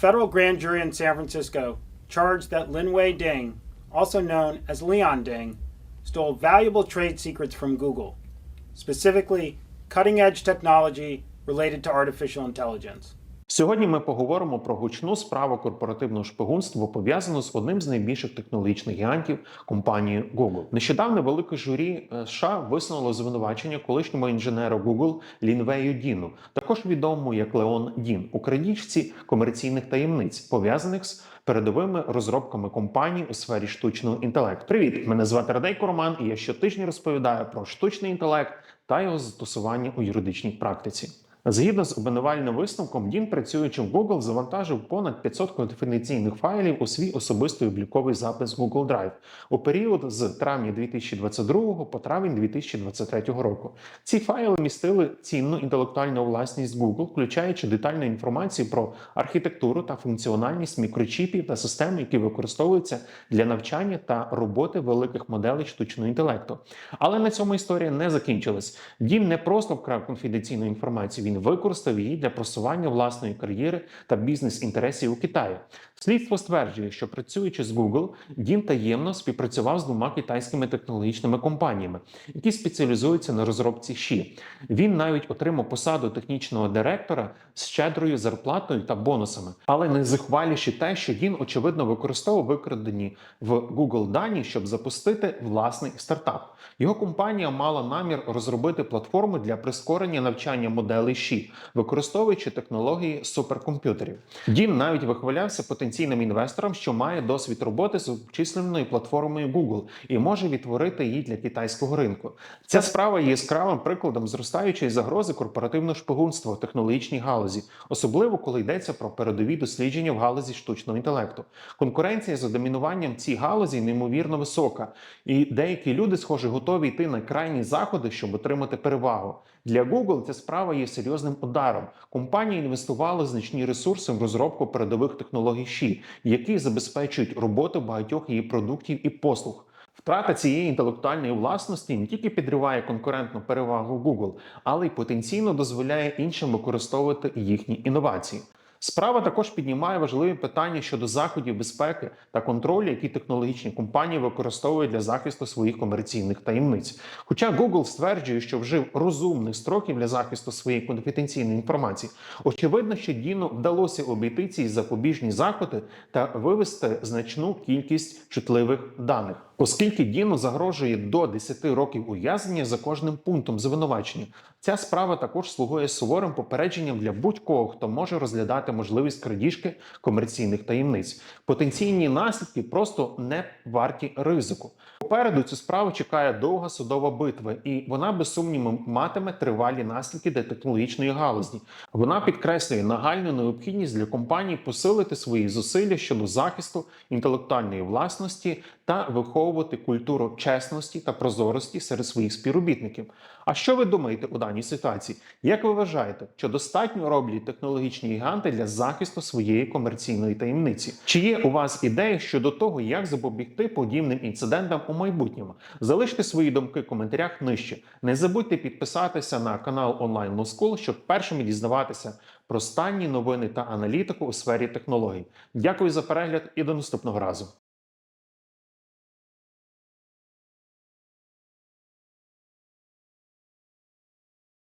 federal grand jury in San Francisco charged that Linwei Ding, also known as Leon Ding, stole valuable trade secrets from Google, specifically cutting edge technology related to artificial intelligence. Сьогодні ми поговоримо про гучну справу корпоративного шпигунства, пов'язану з одним з найбільших технологічних гігантів компанією Google. Нещодавно велике журі е, США висунуло звинувачення колишньому інженеру Google Лінвею Діну, також відомому як Леон Дін, у крадіжці комерційних таємниць, пов'язаних з передовими розробками компаній у сфері штучного інтелекту. Привіт, мене звати Радейко Роман, і я щотижня розповідаю про штучний інтелект та його застосування у юридичній практиці. Згідно з обвинувальним висновком, Дін, працюючи в Google, завантажив понад 500 конфіденційних файлів у свій особистий обліковий запис Google Drive у період з травня 2022 по травень 2023 року. Ці файли містили цінну інтелектуальну власність Google, включаючи детальну інформацію про архітектуру та функціональність мікрочіпів та систем, які використовуються для навчання та роботи великих моделей штучного інтелекту. Але на цьому історія не закінчилась. Дін не просто вкрав конфіденційну інформацію, він використав її для просування власної кар'єри та бізнес-інтересів у Китаї. Слідство стверджує, що працюючи з Google, Дін таємно співпрацював з двома китайськими технологічними компаніями, які спеціалізуються на розробці ШІ. Він навіть отримав посаду технічного директора з щедрою зарплатою та бонусами. Але найзахваліше те, що Дін очевидно використовував викрадені в Google дані, щоб запустити власний стартап. Його компанія мала намір розробити платформу для прискорення навчання моделей ШІ, використовуючи технології суперкомп'ютерів. Дін навіть вихвалявся потенційним інвесторам, що має досвід роботи з обчисленою платформою Google і може відтворити її для китайського ринку. Ця справа є яскравим прикладом зростаючої загрози корпоративного шпигунства в технологічній галузі, особливо коли йдеться про передові дослідження в галузі штучного інтелекту. Конкуренція за домінуванням цій галузі неймовірно висока, і деякі люди, схоже, готові йти на крайні заходи, щоб отримати перевагу. Для Google ця справа є серйозним ударом. Компанія інвестувала значні ресурси в розробку передових технологій ШІ, які забезпечують роботу багатьох її продуктів і послуг. Втрата цієї інтелектуальної власності не тільки підриває конкурентну перевагу Google, але й потенційно дозволяє іншим використовувати їхні інновації. Справа також піднімає важливі питання щодо заходів безпеки та контролю, які технологічні компанії використовують для захисту своїх комерційних таємниць. Хоча Google стверджує, що вжив розумних строків для захисту своєї конфіденційної інформації, очевидно, що Діну вдалося обійти ці запобіжні заходи та вивести значну кількість чутливих даних. Оскільки Діну загрожує до 10 років ув'язнення за кожним пунктом звинувачення, ця справа також слугує суворим попередженням для будь-кого, хто може розглядати можливість крадіжки комерційних таємниць. Потенційні наслідки просто не варті ризику. Попереду цю справу чекає довга судова битва, і вона без сумніву матиме тривалі наслідки для технологічної галузі. Вона підкреслює нагальну необхідність для компаній посилити свої зусилля щодо захисту інтелектуальної власності та виховувати культуру чесності та прозорості серед своїх співробітників. А що ви думаєте у даній ситуації? Як ви вважаєте, що достатньо роблять технологічні гіганти для захисту своєї комерційної таємниці? Чи є у вас ідеї щодо того, як запобігти подібним інцидентам у майбутньому? Залиште свої думки в коментарях нижче. Не забудьте підписатися на канал Online Law щоб першими дізнаватися про останні новини та аналітику у сфері технологій. Дякую за перегляд і до наступного разу.